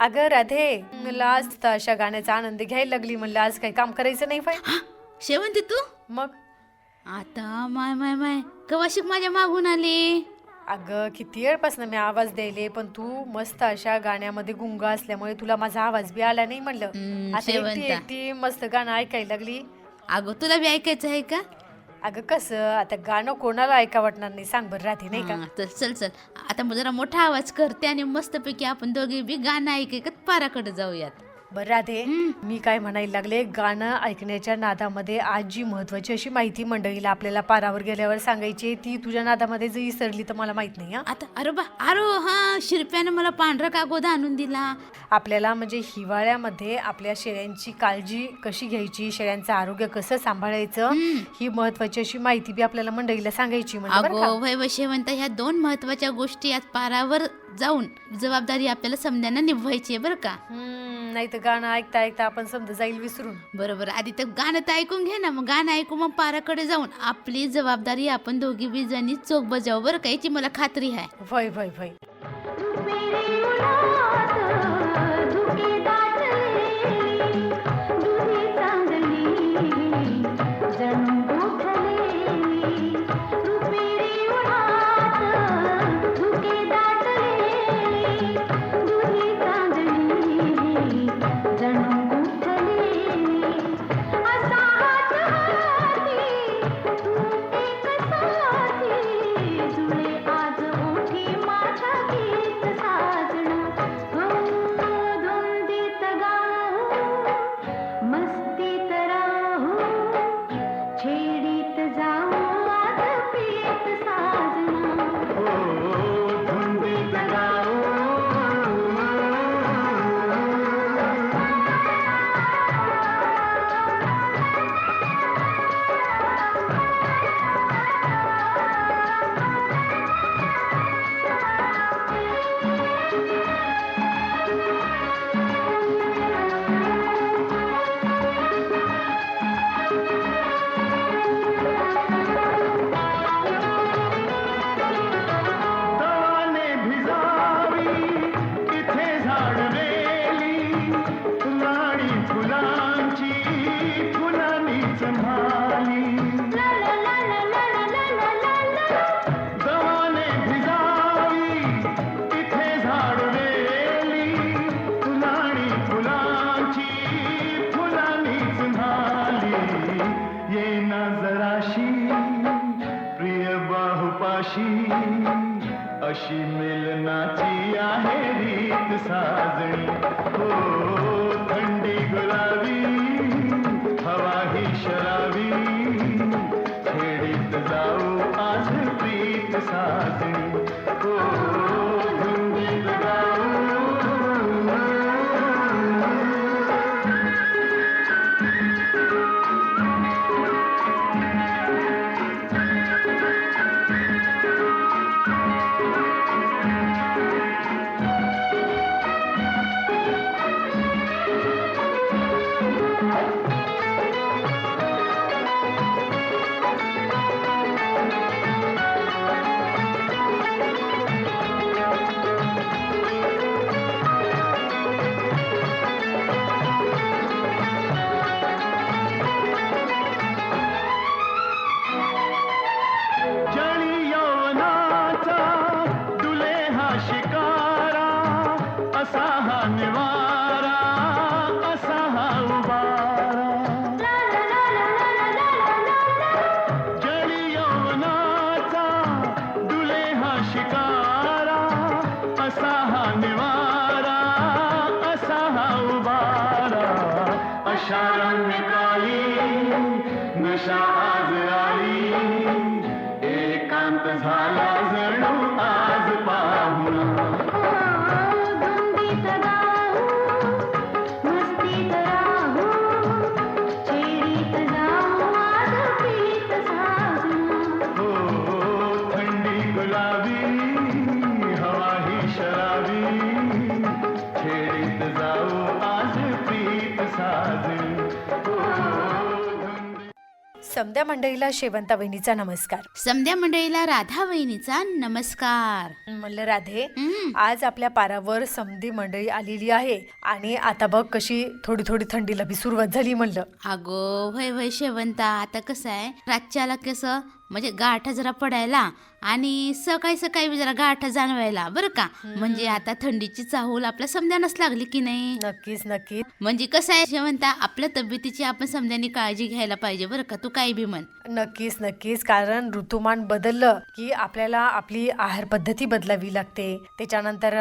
अगं राधे मला आज तर अशा गाण्याचा आनंद घ्यायला लागली. म्हणलं आज काही काम करायचं नाही पाय शेवंती तू? मग? आता माय माय माय. कवाशिक माझ्या मागून आली? अगं किती वेळपासून मी आवाज द्यायले पण तू मस्त अशा गाण्यामध्ये गुंगा असल्यामुळे तुला माझा आवाज बी आला नाही म्हणलं. हम्म, आता एकटी शेवंता. एकटी मस्त गाणं ऐकायला लागली. अगं तुला बी ऐकायचं आहे का? अगं कसं आता गाणं कोणाला ऐका वाटणार नाही सांग बरं राहते नाही का? हा, चल चल चल. आता मग जरा मोठा आवाज करते आणि मस्तपैकी आपण दोघे बी गाणं ऐकत पाराकडे जाऊयात. बरं राधे मी काय म्हणायला लागले गाणं ऐकण्याच्या नादामध्ये आज जी महत्वाची अशी माहिती मंडळीला आपल्याला पारावर गेल्यावर सांगायची आहे, ती तुझ्या नादामध्ये जर विसरली तर मला माहीत नाही हा. आता अरे बा अरे हा शिरप्यानं मला पांढरा कागोदा आणून दिला. आपल्याला म्हणजे हिवाळ्यामध्ये आपल्या शेळ्यांची काळजी कशी घ्यायची शेळ्यांचं आरोग्य कसं सांभाळायचं ही महत्वाची अशी माहिती बी आपल्याला मंडळीला सांगायची म्हणजे बरं का? अगो वय शेवंत ह्या दोन महत्त्वाच्या गोष्टी आज पारावर जाऊन जबाबदारी आपल्याला समजांना निभवायची आहे बरं का? हम्म, नाही तर गाणं ऐकता ऐकता आपण समजा जाईल विसरून. बरोबर. आधी तर गाणं तर ऐकून घे ना. मग गाणं ऐकू मग पाराकडे जाऊन आपली जबाबदारी आपण दोघी बी जणी चोख बजाव बरं का? याची मला खात्री आहे. भय भय भय समद्या मंडळीला शेवंता वहिनीचा नमस्कार. समद्या मंडळीला राधा वहिनीचा नमस्कार. म्हणलं राधे हम्म. आज आपल्या पारावर समधी मंडळी आलेली आहे आणि आता बघ कशी थोडी थोडी थंडीला बी सुरुवात झाली म्हणलं. अगो वय वय शेवंता आता कसं आहे? रातच्याला कसं म्हणजे गाठा जरा पडायला आणि सकाळी सकाळी जरा गाठा जाणवायला बरं का? म्हणजे आता थंडीची चाहूल आपल्या समजानच लागली की नाही? नक्कीच नक्कीच. म्हणजे कसं आहे शेवंता आपल्या तब्येतीची आपण समजांनी काळजी घ्यायला पाहिजे बरं का? तू काही बी म्हण. नक्कीच नक्कीच. कारण ऋतुमान बदललं की आपल्याला आपली आहार पद्धती बदलावी लागते. त्याच्यानंतर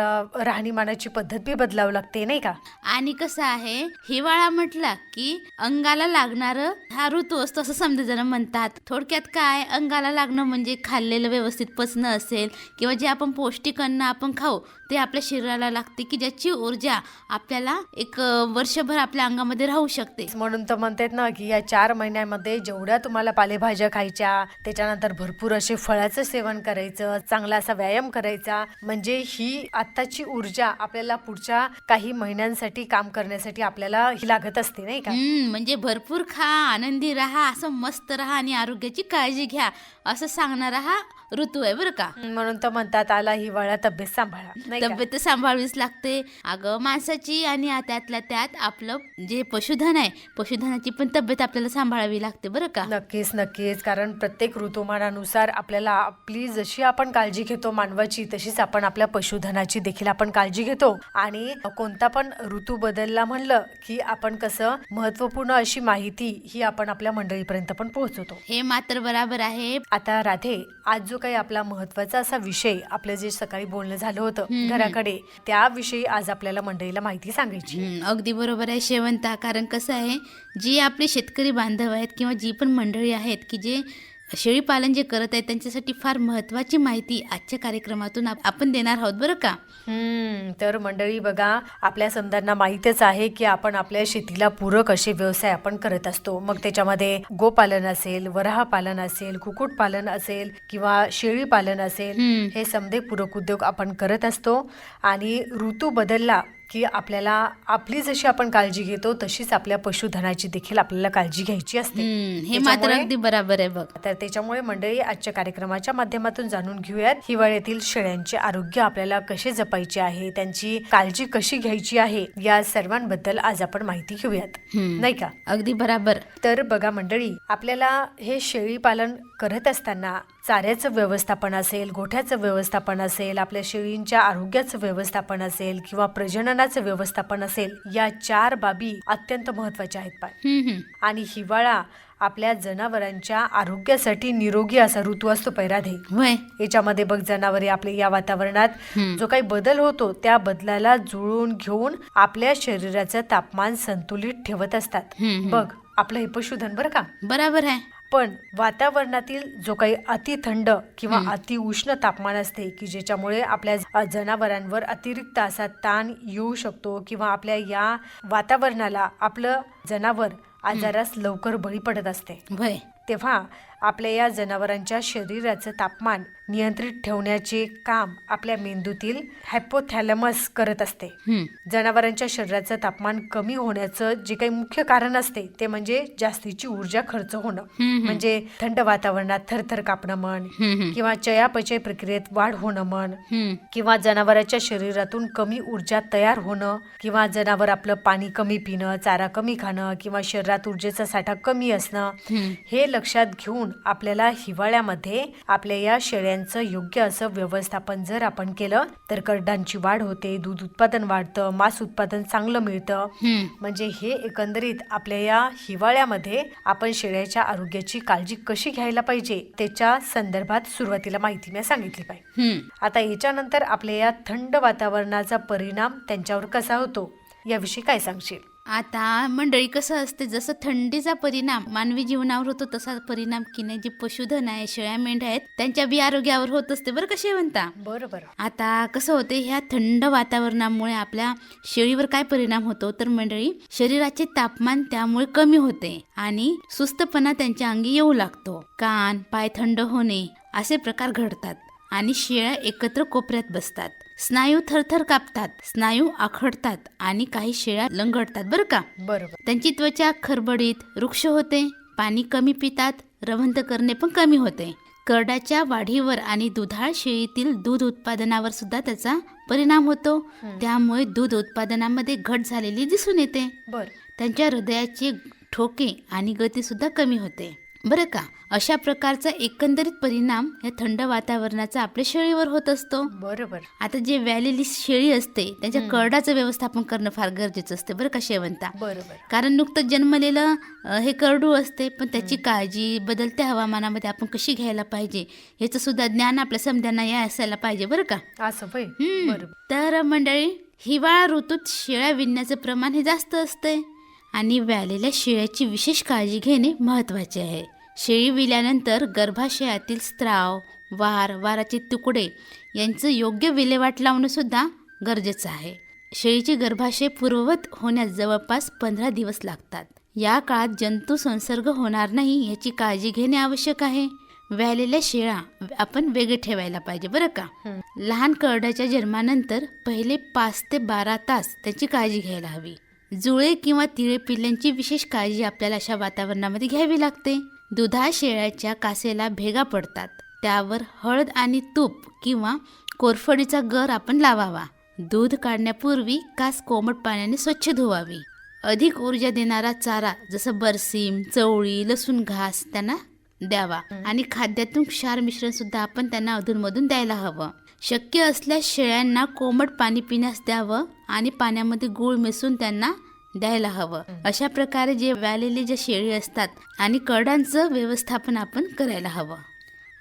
राहणीमानाची पद्धत बी बदलावी लागते नाही का? आणि कसं आहे हिवाळा म्हटला की अंगाला लागणार हा ऋतू असतो असं समजा म्हणतात. थोडक्यात काय? अंगाला लागणं म्हणजे खाल्लेलं व्यवस्थित पचणं असेल किंवा जे आपण पौष्टिक अन्न आपण खाऊ ते आपल्या शरीराला लागते की ज्याची ऊर्जा आपल्याला एक वर्षभर आपल्या अंगामध्ये राहू शकते. म्हणून तर म्हणतात ना की या चार महिन्यामध्ये जेवढ्या तुम्हाला पालेभाज्या खायच्या त्याच्यानंतर भरपूर असे फळाचं सेवन करायचं चांगला असा व्यायाम करायचा. म्हणजे ही आत्ताची ऊर्जा आपल्याला पुढच्या काही महिन्यांसाठी काम करण्यासाठी आपल्याला ही लागत असते नाही का? म्हणजे भरपूर खा आनंदी राहा असं मस्त राहा आणि आरोग्याची काळजी घ्या असं सांगणारा हा ऋतू आहे बरं का. म्हणून तर म्हणतात आला हिवाळा तब्येत सांभाळा नाही का? तब्येत तर सांभाळवीच लागते. अगं माणसाची आणि आ- त्यातल्या त्यात आपलं जे पशुधन आहे पशुधनाची पण तब्येत आपल्याला सांभाळावी लागते बरं का. नक्कीच नक्कीच. कारण प्रत्येक ऋतुमानानुसार आपल्याला आपली जशी आपण काळजी घेतो मानवाची तशीच आपण आपल्या पशुधनाची देखील आपण काळजी घेतो. आणि कोणता पण ऋतू बदलला म्हणलं की आपण कसं महत्त्वपूर्ण अशी माहिती ही आपण आपल्या मंडळीपर्यंत पण पोहोचवतो. हे मात्र बराबर आहे. आता राधे आज जो काही आपला महत्त्वाचा असा विषय आपलं जे सकाळी बोलणं झालं होतं घराकडे त्याविषयी आज आपल्याला मंडळीला माहिती सांगायची अगदी बरोबर आहे शेवंता. कारण कसं आहे जी आपले शेतकरी बांधव आहेत किंवा जी पण मंडळी आहेत की जे शेळीपालन जे करत आहेत त्यांच्यासाठी फार महत्त्वाची माहिती आजच्या कार्यक्रमातून आप- आपण देणार आहोत बरं का? तर मंडळी बघा आपल्या समजांना माहीतच आहे की आपण आपल्या शेतीला पूरक असे व्यवसाय आपण करत असतो. मग त्याच्यामध्ये गोपालन असेल वराह पालन असेल कुक्कुटपालन असेल किंवा शेळी पालन असेल. हे समधे पूरक उद्योग आपण करत असतो. आणि ऋतू बदलला की आपल्याला आपली जशी आपण काळजी घेतो तशीच आपल्या पशुधनाची देखील आपल्याला काळजी घ्यायची असते. हे मात्र अगदी बराबर आहे बघ. तर त्याच्यामुळे मंडळी आजच्या कार्यक्रमाच्या माध्यमातून जाणून घेऊयात हिवाळ्यातील शेळ्यांचे आरोग्य आपल्याला कसे जपायचे आहे त्यांची काळजी कशी घ्यायची आहे या सर्वांबद्दल आज आपण माहिती घेऊयात. नाही का? अगदी बराबर. तर बघा मंडळी आपल्याला हे शेळी पालन करत असताना चाऱ्याचं व्यवस्थापन असेल गोठ्याचं व्यवस्थापन असेल आपल्या शेळींच्या आरोग्याचं व्यवस्थापन असेल किंवा प्रजननाचं व्यवस्थापन असेल या चार बाबी अत्यंत महत्त्वाच्या आहेत पाय. आणि हिवाळा आपल्या जनावरांच्या आरोग्यासाठी निरोगी असा ऋतू असतो पैराधे याच्यामध्ये बघ जनावरे आपले या वातावरणात. जो काही बदल होतो त्या बदलाला जुळवून घेऊन आपल्या शरीराचं तापमान संतुलित ठेवत असतात. बघ आपलं हे पशुधन बरं का बराबर आहे पण वातावरणातील जो काही अति थंड किंवा अति उष्ण तापमान असते की ज्याच्यामुळे आपल्या जनावरांवर अतिरिक्त असा ताण येऊ शकतो किंवा आपल्या या वातावरणाला आपलं जनावर आजारास लवकर बळी पडत असते. तेव्हा आपल्या या जनावरांच्या शरीराचं तापमान नियंत्रित ठेवण्याचे काम आपल्या मेंदूतील हायपोथॅलमस करत असते. जनावरांच्या शरीराचं तापमान कमी होण्याचं जे काही मुख्य कारण असते ते म्हणजे जास्तीची ऊर्जा खर्च होणं. म्हणजे थंड वातावरणात थरथर कापणं म्हण. किंवा चयापचय प्रक्रियेत वाढ होणं म्हण. किंवा जनावराच्या शरीरातून कमी ऊर्जा तयार होणं किंवा जनावर आपलं पाणी कमी पिणं चारा कमी खाणं किंवा शरीरात ऊर्जेचा साठा कमी असणं. हे लक्षात घेऊन आपल्याला हिवाळ्यामध्ये आपल्या या शेळ्यांचं योग्य असं व्यवस्थापन जर आपण केलं तर करडांची वाढ होते दूध उत्पादन वाढतं मांस उत्पादन चांगलं मिळतं. म्हणजे हे एकंदरीत आपल्या या हिवाळ्यामध्ये आपण शेळ्याच्या आरोग्याची काळजी कशी घ्यायला पाहिजे त्याच्या संदर्भात सुरुवातीला माहिती मी सांगितली पाहिजे. आता याच्यानंतर आपल्या या थंड वातावरणाचा परिणाम त्यांच्यावर कसा होतो याविषयी काय सांगशील आता मंडळी कसं असते जसं थंडीचा परिणाम मानवी जीवनावर होतो तसा परिणाम की नाही जे पशुधन आहे शेळ्या मेंढ्या आहेत त्यांच्या बी आरोग्यावर होत असते बरं का शेवंता? बरोबर. आता कसं होते ह्या थंड वातावरणामुळे आपल्या शेळीवर काय परिणाम होतो? तर मंडळी शरीराचे तापमान त्यामुळे कमी होते आणि सुस्तपणा त्यांच्या अंगी येऊ लागतो. कान पाय थंड होणे असे प्रकार घडतात आणि शेळ्या एकत्र कोपऱ्यात बसतात. स्नायू थरथर कापतात स्नायू आखडतात आणि काही शेळ्या लंगडतात बरं का? बरोबर. त्यांची त्वचा खरबडीत वृक्ष होते पाणी कमी पितात रवंथ करणे पण कमी होते. करडाच्या वाढीवर आणि दुधाळ शेळीतील दूध उत्पादनावर सुद्धा त्याचा परिणाम होतो. त्यामुळे दूध उत्पादनामध्ये घट झालेली दिसून येते. बर. त्यांच्या हृदयाचे ठोके आणि गतीसुद्धा कमी होते. बरं का अशा प्रकारचा एकंदरीत परिणाम या थंड वातावरणाचा आपल्या शेळीवर होत असतो. बरोबर. आता जे व्यालेली शेळी असते त्यांच्या करडाचं व्यवस्थापन करणं फार गरजेचं असते बरं का शेवंता? बरोबर. कारण नुकतं जन्मलेलं हे करडू असते पण त्याची काळजी बदलत्या हवामानामध्ये आपण कशी घ्यायला पाहिजे याचं सुद्धा ज्ञान आपल्या समध्यांना या असायला पाहिजे बरं का? असं. बरोबर. तर मंडळी हिवाळा ऋतूत शेळ्या विणण्याचं प्रमाण हे जास्त असते आणि व्यालेल्या शेळ्याची विशेष काळजी घेणे महत्त्वाचे आहे. शेळी विल्यानंतर गर्भाशयातील स्त्राव वार वाराचे तुकडे यांचं योग्य विल्हेवाट लावणं सुद्धा गरजेचं आहे. शेळीचे गर्भाशय पूर्ववत होण्यास जवळपास पंधरा दिवस लागतात. या काळात जंतू संसर्ग होणार नाही याची काळजी घेणे आवश्यक आहे. व्यालेल्या शेळ्या आपण वेगळे ठेवायला पाहिजे बरं का? लहान करड्याच्या जन्मानंतर पहिले पाच ते बारा तास त्याची काळजी घ्यायला हवी. जुळे किंवा तिळे पिल्ल्यांची विशेष काळजी आपल्याला अशा वातावरणामध्ये घ्यावी लागते. दुधा शेळ्याच्या कासेला भेगा पडतात. त्यावर हळद आणि तूप किंवा कोरफडीचा गर आपण लावावा. दूध काढण्यापूर्वी कास कोमट पाण्याने स्वच्छ धुवावी. अधिक ऊर्जा देणारा चारा जसं बरसीम चवळी लसूण घास त्यांना द्यावा. आणि खाद्यातून क्षार मिश्रण सुद्धा आपण त्यांना अधूनमधून द्यायला हवं. शक्य असल्यास शेळ्यांना कोमट पाणी पिण्यास द्यावं आणि पाण्यामध्ये गूळ मिसळून त्यांना द्यायला हवं. अशा प्रकारे जे व्यालेले जे शेळी असतात आणि करडांचं व्यवस्थापन आपण करायला हवं.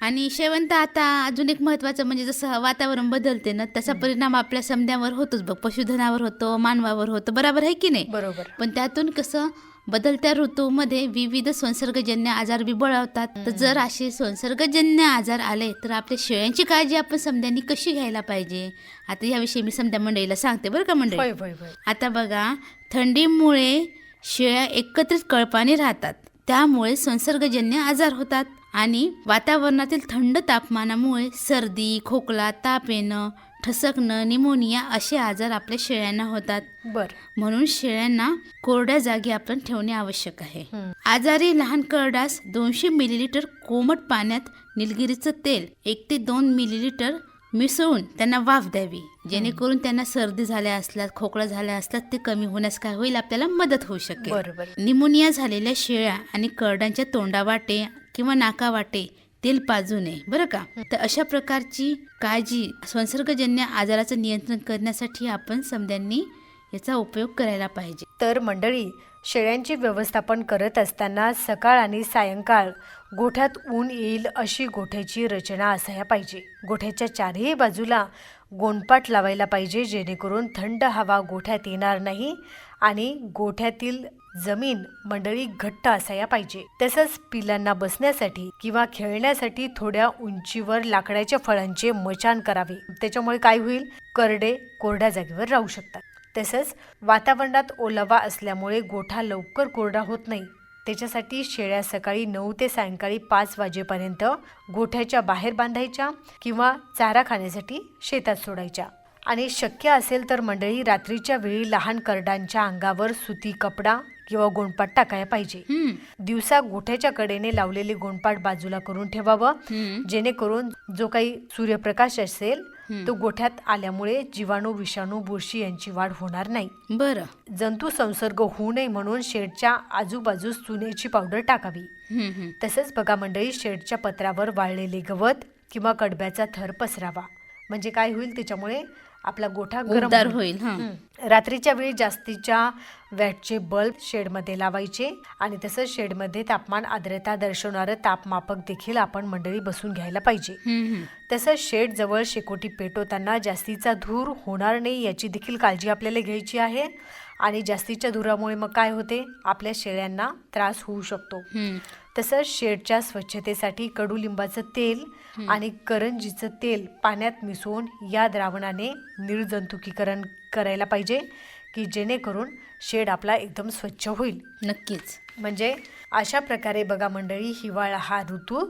आणि शेवंत आता अजून एक महत्त्वाचं म्हणजे जसं वातावरण बदलते ना त्याचा परिणाम आपल्या समद्यावर होतोच बघ. पशुधनावर होतो मानवावर होतो. बरोबर आहे की नाही? बरोबर. पण त्यातून कसं बदलत्या ऋतूमध्ये विविध संसर्गजन्य आजार बी बळावतात. तर जर असे संसर्गजन्य आजार आले तर आपल्या शेळ्यांची काळजी आपण समद्यांनी कशी घ्यायला पाहिजे? आता याविषयी मी समद्या मंडळीला सांगते बरं का मंडळी? आता बघा थंडीमुळे शेळ्या एकत्रित कळपाने राहतात. त्यामुळे संसर्गजन्य आजार होतात आणि वातावरणातील थंड तापमानामुळे सर्दी खोकला ताप येणं ठसकणं निमोनिया असे आजार आपल्या शेळ्यांना होतात. बर. म्हणून शेळ्यांना कोरड्या जागी आपण ठेवणे आवश्यक आहे. आजारी लहान करडास दोनशे मिलीलिटर कोमट पाण्यात निलगिरीचं तेल एक ते दोन मिलीलिटर मिसळून त्यांना वाफ द्यावी. जेणेकरून त्यांना सर्दी झाल्या असल्यास खोकला झाल्या असल्यास ते कमी होण्यास काय होईल? आपल्याला मदत होऊ शकेल. बरोबर. निमोनिया झालेल्या शेळ्या आणि करडांच्या तोंडावाटे किंवा नाकावाटे तेल पाजू नये. बरं का? तर अशा प्रकारची काळजी संसर्गजन्य आजाराचं नियंत्रण करण्यासाठी आपण समद्यांनी याचा उपयोग करायला पाहिजे. तर मंडळी शेळ्यांची व्यवस्थापन करत असताना सकाळ आणि सायंकाळ गोठ्यात ऊन येईल अशी गोठ्याची रचना असायला पाहिजे. गोठ्याच्या चारही बाजूला गोंडपाट लावायला पाहिजे जेणेकरून थंड हवा गोठ्यात येणार नाही आणि गोठ्यातील जमीन मंडळी घट्ट असायला पाहिजे. तसंच पिलांना बसण्यासाठी किंवा खेळण्यासाठी थोड्या उंचीवर लाकडाच्या फळांचे मचान करावे. त्याच्यामुळे काय होईल? करडे कोरड्या जागेवर राहू शकतात. तसंच वातावरणात ओलावा असल्यामुळे गोठा लवकर कोरडा होत नाही. त्याच्यासाठी शेळ्या सकाळी नऊ ते सायंकाळी पाच वाजेपर्यंत गोठ्याच्या बाहेर बांधायच्या किंवा चारा खाण्यासाठी शेतात सोडायच्या. आणि शक्य असेल तर मंडळी रात्रीच्या वेळी लहान करडांच्या अंगावर सुती कपडा किंवा गोंडपाट टाकायला पाहिजे. दिवसा गोठ्याच्या कडेने लावलेले गोंडपाट बाजूला करून ठेवावं. जेणेकरून जो काही सूर्यप्रकाश असेल. तो गोठ्यात आल्यामुळे जीवाणू विषाणू बुरशी यांची वाढ होणार नाही. बरं. जंतू संसर्ग होऊ नये म्हणून शेडच्या आजूबाजूस चुन्याची पावडर टाकावी. तसेच बघा मंडळी शेडच्या पत्रावर वाळलेले गवत किंवा कडब्याचा थर पसरावा. म्हणजे काय होईल त्याच्यामुळे आपला गोठा गरम उबदार होईल. रात्रीच्या वेळी जास्तीच्या वॅटचे बल्ब शेडमध्ये लावायचे आणि तसंच शेडमध्ये तापमान आर्द्रता दर्शवणारं तापमापक देखील आपण मंडळी बसून घ्यायला पाहिजे. तसंच शेड जवळ शेकोटी पेटवताना जास्तीचा धूर होणार नाही याची देखील काळजी आपल्याला घ्यायची आहे आणि जास्तीच्या धुरामुळे मग काय होते आपल्या शेळ्यांना त्रास होऊ शकतो. तसंच शेडच्या स्वच्छतेसाठी कडुलिंबाचं तेल आणि करंजीचं तेल पाण्यात मिसळून या द्रावणाने निर्जंतुकीकरण करायला पाहिजे की जेणेकरून शेड आपला एकदम स्वच्छ होईल. नक्कीच. म्हणजे अशा प्रकारे बघा मंडळी हिवाळा हा ऋतू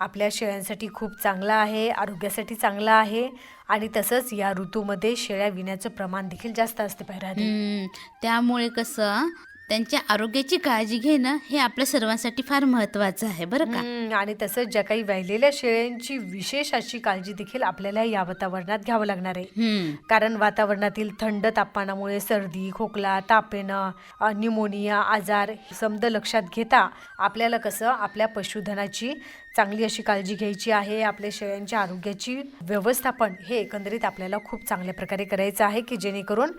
आपल्या शेळ्यांसाठी खूप चांगला आहे आरोग्यासाठी चांगला आहे आणि तसंच या ऋतूमध्ये शेळ्या विण्याचं प्रमाण देखील जास्त असते हम्म, त्यामुळे कसं त्यांच्या आरोग्याची काळजी घेणं हे आपल्या सर्वांसाठी फार महत्वाचं आहे बरं का? हम्म, आणि तसंच ज्या काही वाहिलेल्या शेळ्यांची विशेष अशी काळजी देखील आपल्याला या वातावरणात घ्यावं लागणार आहे. हम्म. कारण वातावरणातील थंड तापमानामुळे सर्दी खोकला ताप येणं अ, न्यूमोनिया आजार समद लक्षात घेता आपल्याला कसं आपल्या पशुधनाची चांगली अशी काळजी घ्यायची आहे आपल्या शेळ्यांच्या आरोग्याची. व्यवस्थापन हे एकंदरीत आपल्याला खूप चांगल्या प्रकारे करायचं आहे की जेणेकरून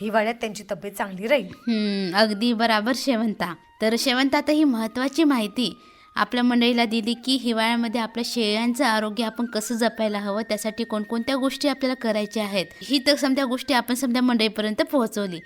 हिवाळ्यात त्यांची तब्येत चांगली राहील. अगदी बराबर शेवंता. तर शेवंतात ही महत्त्वाची माहिती आपल्या मंडळीला दिली की हिवाळ्यामध्ये आपल्या शेळ्यांचं आरोग्य आपण कसं जपायला हवं त्यासाठी कोणकोणत्या गोष्टी आपल्याला करायच्या आहेत. ही तर समजा गोष्टी आपण समजा मंडळीपर्यंत पोहोचवली.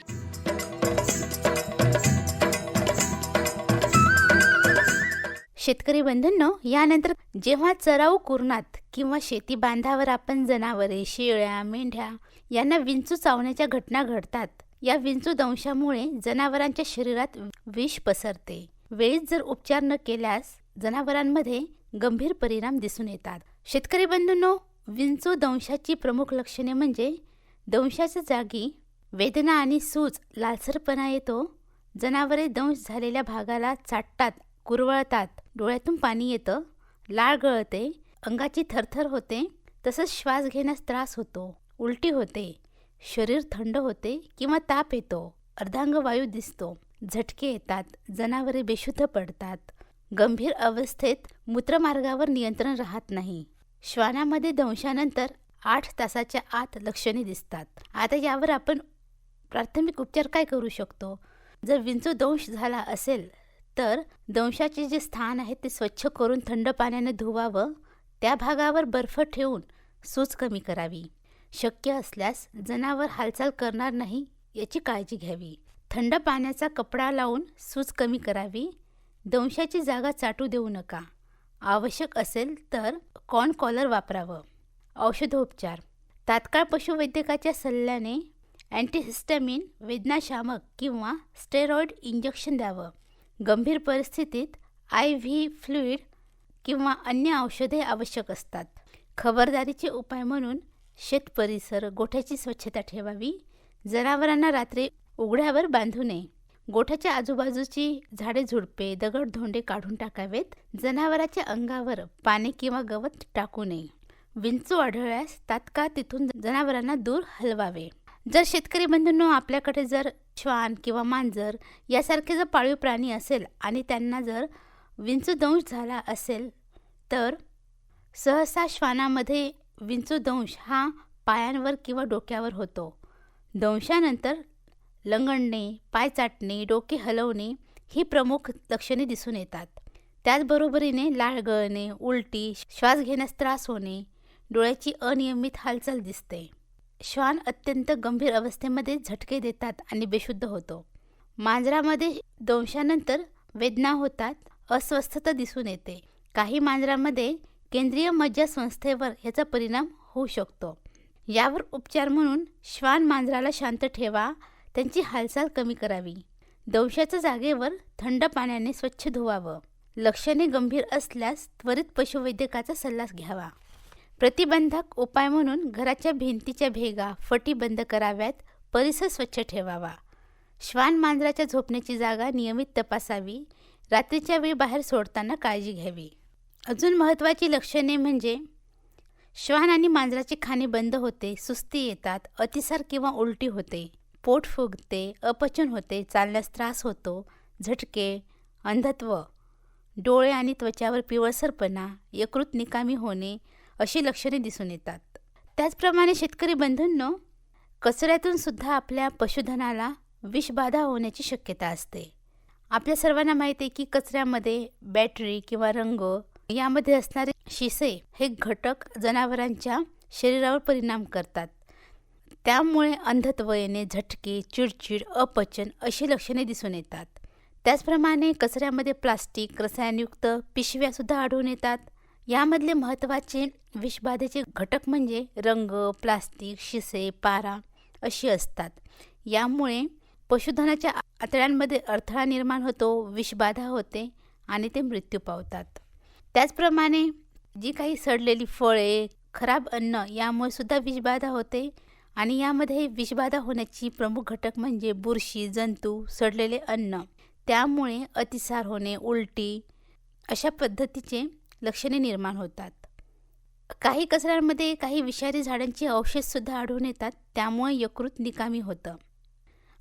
शेतकरी बंधूंनो यानंतर जेव्हा चराऊ कुरणात किंवा शेती बांधावर आपण जनावरे शेळ्या मेंढ्या यांना विंचू चावण्याच्या घटना घडतात या विंचू दंशामुळे जनावरांच्या शरीरात विष पसरते. वेळीच जर उपचार न केल्यास जनावरांमध्ये गंभीर परिणाम दिसून येतात. शेतकरी बंधूंनो विंचू दंशाची प्रमुख लक्षणे म्हणजे दंशाच्या जागी वेदना आणि सूज लालसरपणा येतो. जनावरे दंश झालेल्या भागाला चाटतात कुरवळतात. डोळ्यातून पाणी येतं. लाळ गळते. अंगाची थरथर होते. तसंच श्वास घेण्यास त्रास होतो. उलटी होते. शरीर थंड होते किंवा ताप येतो. अर्धांग वायू दिसतो. झटके येतात. जनावरे बेशुद्ध पडतात. गंभीर अवस्थेत मूत्रमार्गावर नियंत्रण राहत नाही. श्वानामध्ये दंशानंतर आठ तासाच्या आत लक्षणे दिसतात. आता यावर आपण प्राथमिक उपचार काय करू शकतो? जर विंचू दंश झाला असेल तर दंशाचे जे स्थान आहे ते स्वच्छ करून थंड पाण्याने धुवावं त्या भागावर बर्फ ठेवून सूज कमी करावी. शक्य असल्यास जनावर हालचाल करणार नाही याची काळजी घ्यावी. थंड पाण्याचा कपडा लावून सूज कमी करावी. दंशाची जागा चाटू देऊ नका. आवश्यक असेल तर कॉन कॉलर वापरावं. औषधोपचार. तात्काळ पशुवैद्यकाच्या सल्ल्याने अँटीहिस्टॅमिन वेदनाशामक किंवा स्टेरॉइड इंजेक्शन द्यावं. गंभीर परिस्थितीत आय व्ही फ्लुईड किंवा अन्य औषधे आवश्यक असतात. खबरदारीचे उपाय म्हणून शेत परिसर गोठ्याची स्वच्छता ठेवावी जनावरांना रात्री उघड्यावर बांधू नये. गोठ्याच्या आजूबाजूची झाडे झुडपे दगड धोंडे काढून टाकावेत. जनावराच्या अंगावर पाणी किंवा गवत टाकू नये. विंचू आढळल्यास तात्काळ तिथून जनावरांना दूर हलवावे. जर शेतकरी बंधूंनो आपल्याकडे जर श्वान किंवा मांजर यासारखे जर पाळीव प्राणी असेल आणि त्यांना जर विंचूदंश झाला असेल तर सहसा श्वानामध्ये विंचूदंश हा पायांवर किंवा डोक्यावर होतो. दंशानंतर लंगडणे पाय चाटणे डोके हलवणे ही प्रमुख लक्षणे दिसून येतात. त्याचबरोबरीने लाळ गळणे उलटी श्वास घेण्यास त्रास होणे डोळ्याची अनियमित हालचाल दिसते. श्वान अत्यंत गंभीर अवस्थेमध्ये झटके देतात आणि बेशुद्ध होतो. मांजरामध्ये दंशानंतर वेदना होतात अस्वस्थता दिसून येते. काही मांजरामध्ये केंद्रीय मज्जा संस्थेवर याचा परिणाम होऊ शकतो. यावर उपचार म्हणून श्वान मांजराला शांत ठेवा त्यांची हालचाल कमी करावी. दंशाच्या जागेवर थंड पाण्याने स्वच्छ धुवावं. लक्षणे गंभीर असल्यास त्वरित पशुवैद्यकाचा सल्ला घ्यावा. प्रतिबंधक उपाय म्हणून घराच्या भिंतीच्या भेगा फटी बंद कराव्यात परिसर स्वच्छ ठेवावा. श्वान मांजराच्या झोपण्याची जागा नियमित तपासावी रात्रीच्या वेळी बाहेर सोडताना काळजी घ्यावी. अजून महत्त्वाची लक्षणे म्हणजे श्वान आणि मांजराचे खाणे बंद होते सुस्ती येतात अतिसार किंवा उलटी होते पोट फुगते अपचन होते चालण्यास त्रास होतो झटके अंधत्व डोळे आणि त्वचावर पिवळसरपणा यकृत निकामी होणे अशी लक्षणे दिसून येतात. त्याचप्रमाणे शेतकरी बंधूंनो कचऱ्यातून सुद्धा आपल्या पशुधनाला विषबाधा होण्याची शक्यता असते. आपल्या सर्वांना माहिती आहे की कचऱ्यामध्ये बॅटरी किंवा रंग यामध्ये असणारे शिसे हे घटक जनावरांच्या शरीरावर परिणाम करतात. त्यामुळे अंधत्व येणे झटके चिडचिड अपचन अशी लक्षणे दिसून येतात. त्याचप्रमाणे कचऱ्यामध्ये प्लास्टिक रसायनयुक्त पिशव्यासुद्धा आढळून येतात. यामधले महत्त्वाचे विषबाधेचे घटक म्हणजे रंग प्लास्टिक शिसे पारा अशी असतात. यामुळे पशुधनाच्या आतड्यांमध्ये अडथळा निर्माण होतो विषबाधा होते आणि ते मृत्यू पावतात. त्याचप्रमाणे जी काही सडलेली फळे खराब अन्न यामुळे सुद्धा विषबाधा होते आणि यामध्ये विषबाधा होण्याची प्रमुख घटक म्हणजे बुरशी जंतू सडलेले अन्न. त्यामुळे अतिसार होणे उलटी अशा पद्धतीचे लक्षणे निर्माण होतात. काही कचऱ्यांमध्ये काही विषारी झाडांची औषधसुद्धा आढळून येतात त्यामुळे यकृत निकामी होतं.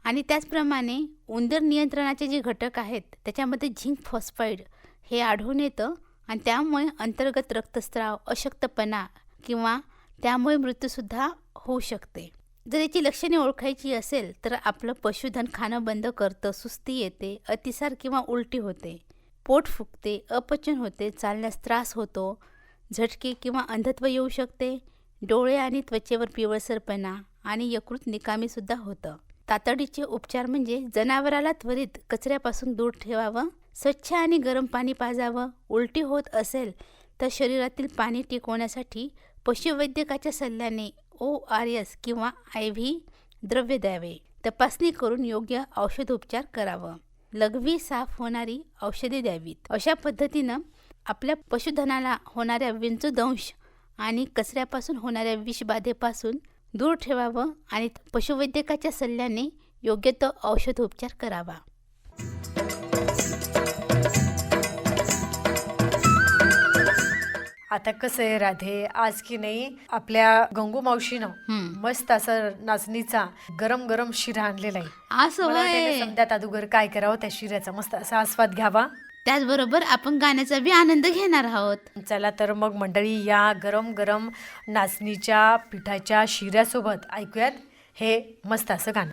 आणि त्याचप्रमाणे उंदर नियंत्रणाचे जे घटक आहेत त्याच्यामध्ये झिंक फॉस्फाईड हे आढळून येतं आणि त्यामुळे अंतर्गत रक्तस्राव अशक्तपणा किंवा त्यामुळे मृत्यूसुद्धा होऊ शकते. जर याची लक्षणे ओळखायची असेल तर आपलं पशुधन खाणं बंद करतं सुस्ती येते अतिसार किंवा उलटी होते. पोट फुगते अपचन होते चालण्यास त्रास होतो झटके किंवा अंधत्व येऊ शकते डोळे आणि त्वचेवर पिवळसरपणा आणि यकृत निकामीसुद्धा होतं. तातडीचे उपचार म्हणजे जनावराला त्वरित कचऱ्यापासून दूर ठेवावं स्वच्छ आणि गरम पाणी पाजावं उलटी होत असेल तर शरीरातील पाणी टिकवण्यासाठी पशुवैद्यकाच्या सल्ल्याने ओ आर एस किंवा आय व्ही द्रव्य द्यावे. तपासणी करून योग्य औषधोपचार करावं. लघवी साफ होणारी औषधे द्यावीत. अशा पद्धतीनं आपल्या पशुधनाला होणाऱ्या विंचूदंश आणि कचऱ्यापासून होणाऱ्या विषबाधेपासून दूर ठेवावं आणि पशुवैद्यकाच्या सल्ल्याने योग्य तो औषधोपचार करावा. आता कसं आहे राधे? आज की नाही आपल्या गंगू मावशीनं. मस्त असं नाचणीचा गरम गरम शिरा आणलेला आहे. असं मला होय अगोदर काय करावं त्या शिऱ्याचा मस्त असा आस्वाद घ्यावा. त्याचबरोबर आपण गाण्याचा बी आनंद घेणार आहोत. चला तर मग मंडळी या गरम गरम नाचणीच्या पिठाच्या शिऱ्यासोबत ऐकूयात. हे मस्त असं गाणं.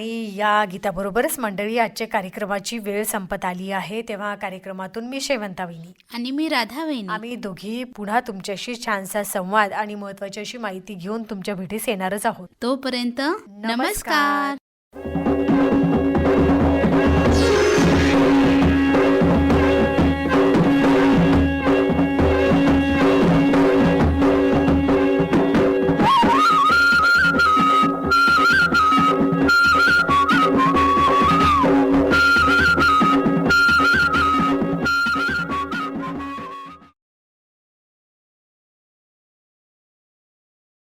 आणि या गीताबरोबरच मंडळी आजच्या कार्यक्रमाची वेळ संपत आली आहे. तेव्हा कार्यक्रमातून मी शेवंता वहिनी आणि मी राधा वहिनी आम्ही दोघी पुन्हा तुमच्याशी छानसा संवाद आणि महत्वाची अशी माहिती घेऊन तुमच्या भेटीस येणारच आहोत. तोपर्यंत नमस्कार. नमस्कार.